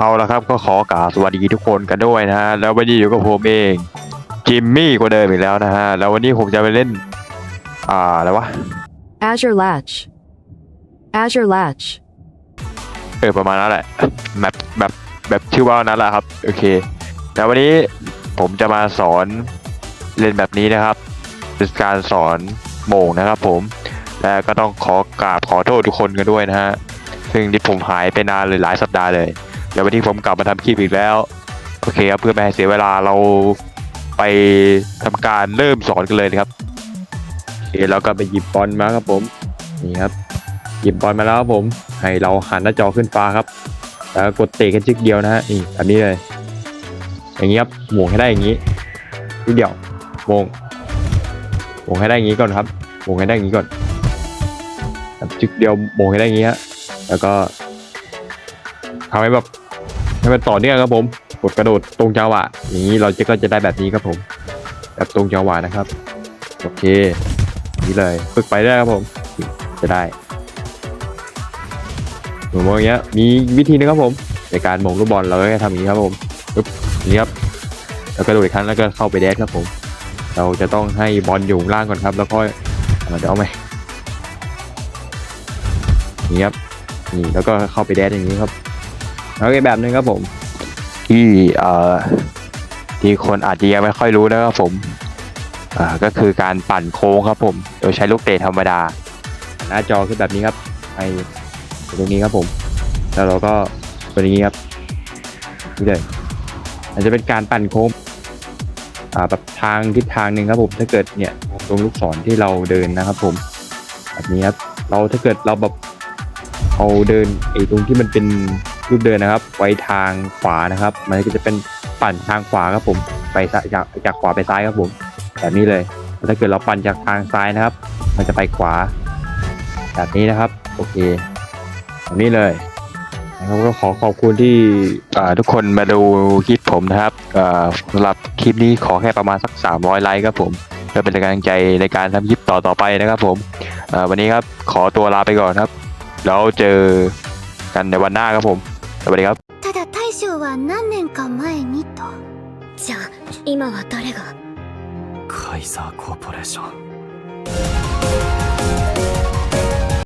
เอาละครับก็ขอกราบสวัสดีทุกคนกันด้วยนะฮะแล้ววันนี้อยู่กับผมเองจิมมี่กว่าเดิมอีกแล้วนะฮะแล้ววันนี้ผมจะไปเล่น อ่าอะไรวะ Azure Latch. Azure Latch. เออประมาณนั้นแหละแบบแบบแบบชื่อว่านั้นแหละครับโอเคแล้ววันนี้ผมจะมาสอนเล่นแบบนี้นะครับเป็นการสอนโหม่งนะครับผมและก็ต้องขอกราบขอโทษทุกคนกันด้วยนะฮะซึ่งที่ผมหายไปนานเลยหลายสัปดาห์เลย แล้ววันนี้ผมกลับมาทำคลิปอีกแล้ว โอเคครับเพื่อไม่ให้เสียเวลาเราไปทำการเริ่มสอนกันเลยนะครับโอเคแล้วก็ไปหยิบบอลมาครับผมนี่ครับ หยิบบอลมาแล้วครับผม ให้เราหันหน้าจอขึ้นฟ้าครับ แล้วกดเตะกันชึกเดียวนะฮะนี่แบบนี้เลย อย่างนี้ครับหม่งให้ได้อย่างนี้ทีเดียวโมงโมงให้ได้อย่างนี้ก่อนครับโมงให้ได้อย่างนี้ก่อนแบบชึกเดียวโมงให้ได้อย่างนี้ฮะแล้วก็ทำให้แบบ ให้มันต่อเนื่องครับผมกดกระโดดตรงจังหวะอย่างนี้เราจะก็จะได้แบบนี้ครับผม แบบตรงจังหวะนะครับ โอเค นี่เลยฝึกไปได้ครับผม จะได้หนูมองอย่างเงี้ยมีวิธีนึงครับผม ในการมงลูกบอลเราก็จะทำอย่างนี้ครับผมปึ๊บนี้ครับแล้วก็โดดอีกครั้งแล้วก็เข้าไปแดดครับผม เราจะต้องให้บอลอยู่ล่างก่อนครับ แล้วก็เราจะเอาไหมนี่ครับนี่แล้วก็เข้าไปแดดอย่างนี้ครับ แล้วอีกแบบหนึงครับผม ที่เอ่อที่คนอาจจะยังไม่ค่อยรู้นะครับผมอ่าก็คือการปั่นโค้งครับผม โดยใช้ลูกเตะธรรมดา หน้าจอขึ้นแบบนี้ครับให้ตรงนี้ครับผม แล้วเราก็ตัวนี้ครับนี่เลยอาจจะเป็นการปั่นโค้งอ่าแบบทางทิศทางหนึ่งครับผมถ้าเกิดเนี่ยตรงลูกศรที่เราเดินนะครับผม แบบนี้ครับเราถ้าเกิดเราแบบเอาเดินไอ้ตรงที่มันเป็น รูปเดินนะครับ ไว้ทางขวานะครับ มันก็จะเป็นปั่นทางขวาครับผม ไปจากจากขวาไปซ้ายครับผม แบบนี้เลย ถ้าเกิดเราปั่นจากทางซ้ายนะครับ มันจะไปขวา แบบนี้นะครับ โอเคแบบนี้เลยนะครับก็ขอขอบคุณที่ทุกคนมาดูคลิปผมนะครับสำหรับคลิปนี้ขอแค่ประมาณสัก 300 ไลค์ครับผมเพื่อเป็นกำลังใจในการทำคลิปต่อต่อๆไปนะครับผมวันนี้ครับขอตัวลาไปก่อนครับ แล้วเจอกันในวันหน้าครับผม สวัสดีครับ ただ大将は何年か前にとじゃあ今は誰がカイザーコーポレーション